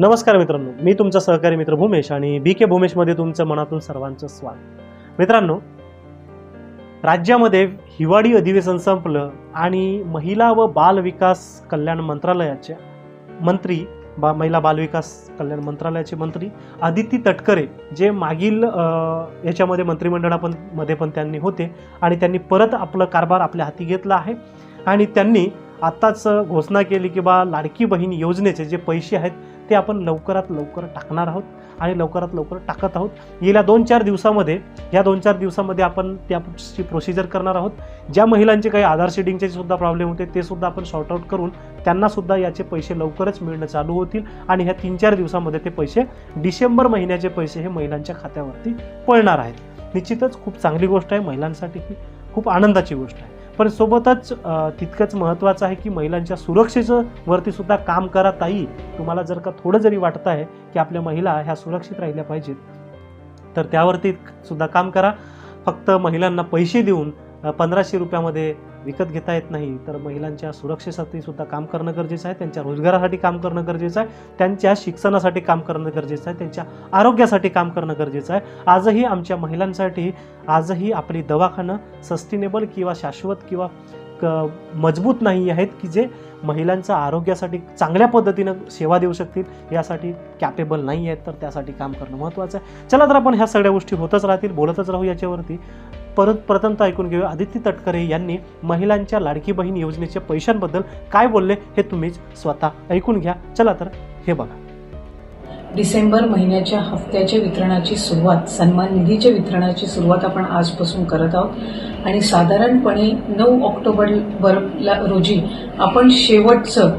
नमस्कार मित्रांनो मी तुमचा सहकारी मित्र भूमेश आणि बी के भूमेशमध्ये तुमचं मनातून सर्वांचं स्वागत. मित्रांनो राज्यामध्ये हिवाळी अधिवेशन संपलं आणि महिला व बाल विकास कल्याण मंत्रालयाच्या मंत्री बा महिला बालविकास कल्याण मंत्रालयाचे मंत्री आदिती तटकरे जे मागील याच्यामध्ये मंत्रिमंडळा पण मध्ये पण त्यांनी होते आणि त्यांनी परत आपलं कारभार आपल्या हाती घेतला आहे. आणि त्यांनी आत्ताच घोषणा केली की बा लाडकी बहीण योजनेचे जे पैसे आहेत ते आपण लवकरात लवकर टाकणार आहोत आणि लवकरात लवकर टाकत आहोत. गेल्या दोन चार दिवसामध्ये या दोन चार दिवसामध्ये आपण त्याची प्रोसिजर करणार आहोत. ज्या महिलांचे काही आधार शेडिंगचे सुद्धा प्रॉब्लेम होते ते सुद्धा आपण सॉर्ट करून त्यांना सुद्धा याचे पैसे लवकरच मिळणं चालू होतील आणि ह्या तीन चार दिवसामध्ये ते पैसे डिसेंबर महिन्याचे पैसे हे महिलांच्या खात्यावरती पळणार आहेत. निश्चितच खूप चांगली गोष्ट आहे महिलांसाठी ही खूप आनंदाची गोष्ट आहे. पण सोबतच तितकंच महत्त्वाचं आहे की महिलांच्या सुरक्षेचं वरती सुद्धा काम करा ताई. तुम्हाला जर का थोडं जरी वाटत आहे की आपल्या महिला ह्या सुरक्षित राहिल्या पाहिजेत तर त्यावरती सुद्धा काम करा. फक्त महिलांना पैसे देऊन पंधराशे रुपयामध्ये विकत घेता येत नाही. तर महिलांच्या सुरक्षेसाठी सुद्धा काम करणं गरजेचं आहे. त्यांच्या रोजगारासाठी काम करणं गरजेचं आहे. त्यांच्या शिक्षणासाठी काम करणं गरजेचं आहे. त्यांच्या आरोग्यासाठी काम करणं गरजेचं आहे. आजही आमच्या महिलांसाठी आजही आपली दवाखानं सस्टेनेबल किंवा शाश्वत किंवा क मजबूत नाही आहेत की जे महिलांच्या आरोग्यासाठी चांगल्या पद्धतीनं सेवा देऊ शकतील यासाठी कॅपेबल नाही आहेत तर त्यासाठी काम करणं महत्त्वाचं आहे. चला तर आपण ह्या सगळ्या गोष्टी होतच राहतील बोलतच राहू याच्यावरती. परत प्रथमतः ऐकून घेऊया. आदित्य तटकरे यांनी महिलांच्या लाडकी बहीण योजनेच्या पैशांबद्दल काय बोलले हे तुम्हीच स्वतः ऐकून घ्या. चला तर हे बघा. डिसेंबर महिन्याच्या हप्त्याच्या वितरणाची सुरुवात सन्मान निधीच्या वितरणाची सुरुवात आपण आजपासून करत आहोत. आणि साधारणपणे नऊ ऑक्टोबर रोजी आपण शेवटचं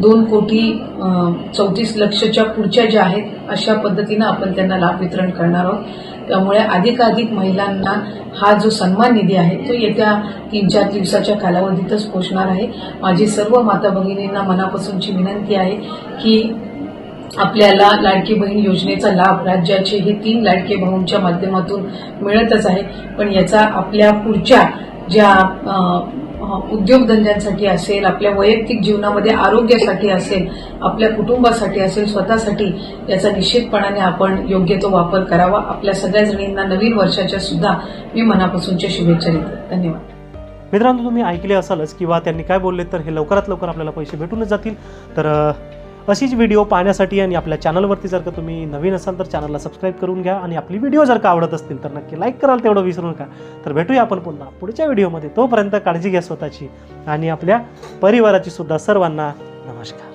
दोन कोटी चौतीस लक्षच्या पुढच्या ज्या आहेत अशा पद्धतीनं आपण त्यांना लाभ वितरण करणार आहोत. त्यामुळे अधिकाधिक महिलांना हा जो सन्मान निधी आहे तो येत्या तीन चार दिवसाच्या कालावधीतच पोचणार आहे. माझी सर्व माता भगिनींना मनापासूनची विनंती आहे की आपल्याला लाडकी बहीण योजनेचा लाभ राज्याचे हे तीन लाडके भाऊंच्या माध्यमातून मिळतच आहे. पण याचा आपल्या पुढच्या ज्या उद्योगधंद्यांसाठी असेल आपल्या वैयक्तिक जीवनामध्ये आरोग्यासाठी असेल आपल्या कुटुंबासाठी असेल स्वतःसाठी याचा निश्चितपणाने आपण योग्य तो वापर करावा. आपल्या सगळ्या जणींना नवीन वर्षाच्या सुद्धा मी मनापासूनच्या शुभेच्छा देते. धन्यवाद. मित्रांनो तुम्ही ऐकले असालच किंवा त्यांनी काय बोलले तर हे लवकरात लवकर आपल्याला पैसे भेटूनच जातील. तर अशीच व्हिडिओ पाहण्यासाठी आणि आपल्या चॅनलवरती जर का तुम्ही नवीन असाल तर चॅनलला सबस्क्राईब करून घ्या आणि आपली व्हिडिओ जर का आवडत असतील तर नक्की लाईक कराल तेवढं विसरू नका. तर भेटूया आपण पुन्हा पुढच्या व्हिडिओमध्ये तोपर्यंत काळजी घ्या स्वतःची आणि आपल्या परिवाराची सुद्धा सर्वांना नमस्कार.